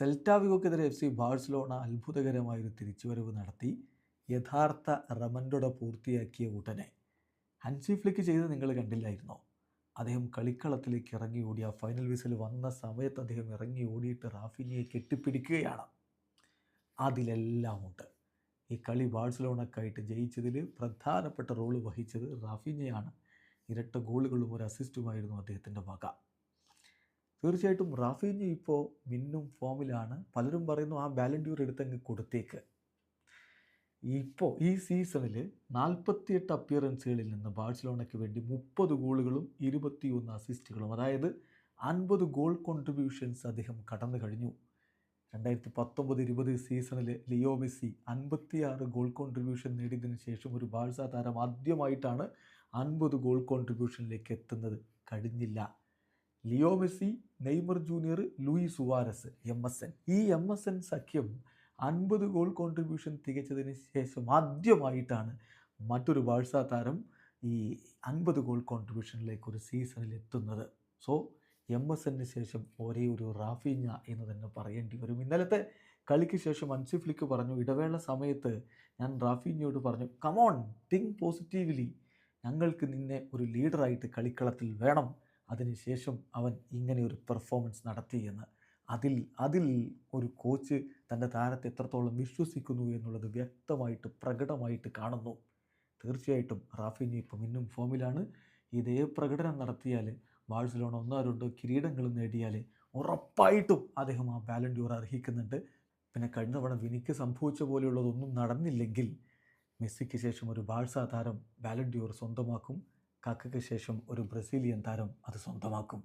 സെൽറ്റാവിഗോക്കെതിരെ F C Barcelona അത്ഭുതകരമായൊരു തിരിച്ചുവരവ് നടത്തി യഥാർത്ഥ റമൻഡോട പൂർത്തിയാക്കിയ ഉടനെ. ഹൻസി ഫ്ലിക്ക് ചെയ്ത് നിങ്ങൾ കണ്ടില്ലായിരുന്നോ? അദ്ദേഹം കളിക്കളത്തിലേക്ക് ഇറങ്ങി ഓടി ആ ഫൈനൽ വിസിൽ വന്ന സമയത്ത് അദ്ദേഹം ഇറങ്ങി ഓടിയിട്ട് റാഫിനിയെ കെട്ടിപ്പിടിക്കുകയാണ്. അതിലെല്ലാം ഉണ്ട് ഈ കളി ബാഴ്സലോണക്കായിട്ട് ജയിച്ചതിൽ പ്രധാനപ്പെട്ട റോൾ വഹിച്ചത് റാഫിനിയാണ്. ഇരട്ട ഗോളുകളും ഒരു അസിസ്റ്റുമായിരുന്നു അദ്ദേഹത്തിന്റെ വക. തീർച്ചയായിട്ടും റാഫീഞ്ഞ് ഇപ്പോൾ മിന്നും ഫോമിലാണ്. പലരും പറയുന്നു ആ ബാലൻഡ്യൂർ എടുത്തങ്ങ് കൊടുത്തേക്ക്. ഇപ്പോൾ ഈ സീസണിൽ നാൽപ്പത്തിയെട്ട് അപ്പിയറൻസുകളിൽ നിന്ന് ബാഴ്സലോണയ്ക്ക് വേണ്ടി മുപ്പത് ഗോളുകളും ഇരുപത്തിയൊന്ന് അസിസ്റ്റുകളും അതായത് അൻപത് ഗോൾ കോൺട്രിബ്യൂഷൻസ് അദ്ദേഹം കടന്നു കഴിഞ്ഞു. രണ്ടായിരത്തി പത്തൊമ്പത് ഇരുപത് സീസണിൽ ലിയോ മെസ്സി അൻപത്തിയാറ് ഗോൾ കോൺട്രിബ്യൂഷൻ നേടിയതിനു ശേഷം ഒരു ബാഴ്സ താരം ആദ്യമായിട്ടാണ് അൻപത് ഗോൾ കോൺട്രിബ്യൂഷനിലേക്ക് എത്തുന്നത്. കഴിഞ്ഞില്ല. Leo Messi Neymar junior Luis Suarez M S N. ഈ എം എസ് എൻ സഖ്യം അൻപത് ഗോൾ കോൺട്രിബ്യൂഷൻ തികച്ചതിന് ശേഷം ആദ്യമായിട്ടാണ് മറ്റൊരു ബാഴ്സ താരം ഈ അൻപത് ഗോൾ കോൺട്രിബ്യൂഷനിലേക്ക് ഒരു സീസണിൽ എത്തുന്നത്. സോ എം എസ് എന്നിന് ശേഷം ഒരേ ഒരു റാഫിഞ്ഞ എന്ന് തന്നെ പറയേണ്ടി വരും. ഇന്നലത്തെ കളിക്ക് ശേഷം അൻസിഫ്ലിക്ക് പറഞ്ഞു ഇടവേള സമയത്ത് ഞാൻ റാഫിഞ്ഞയോട് പറഞ്ഞു കമോൺ തിങ്ക് പോസിറ്റീവ്ലി ഞങ്ങൾക്ക് നിന്നെ ഒരു ലീഡറായിട്ട് കളിക്കളത്തിൽ വേണം. അതിനുശേഷം അവൻ ഇങ്ങനെ ഒരു പെർഫോമൻസ് നടത്തിയെന്ന് അതിൽ അതിൽ ഒരു കോച്ച് തന്റെ താരത്തെ എത്രത്തോളം വിശ്വസിക്കുന്നു എന്നുള്ളത് വ്യക്തമായിട്ട് പ്രകടമായിട്ട് കാണുന്നു. തീർച്ചയായിട്ടും റാഫിനി ഇപ്പം ഇന്നും ഫോമിലാണ് ഇതേ പ്രകടനം നടത്തിയാൽ ബാഴ്സലോണ ഒന്നോ രണ്ടോ കിരീടങ്ങൾ നേടിയാൽ ഉറപ്പായിട്ടും അദ്ദേഹം ആ ബാലൻഡ്യൂർ അർഹിക്കുന്നുണ്ട്. പിന്നെ കഴിഞ്ഞ തവണ വിനിക്ക് സംഭവിച്ച പോലെയുള്ളതൊന്നും നടന്നില്ലെങ്കിൽ മെസ്സിക്ക് ശേഷം ഒരു ബാഴ്സ താരം ബാലൻഡ്യൂർ സ്വന്തമാക്കും. കാക്കയ്ക്ക് ശേഷം ഒരു ബ്രസീലിയൻ താരം അത് സ്വന്തമാക്കും.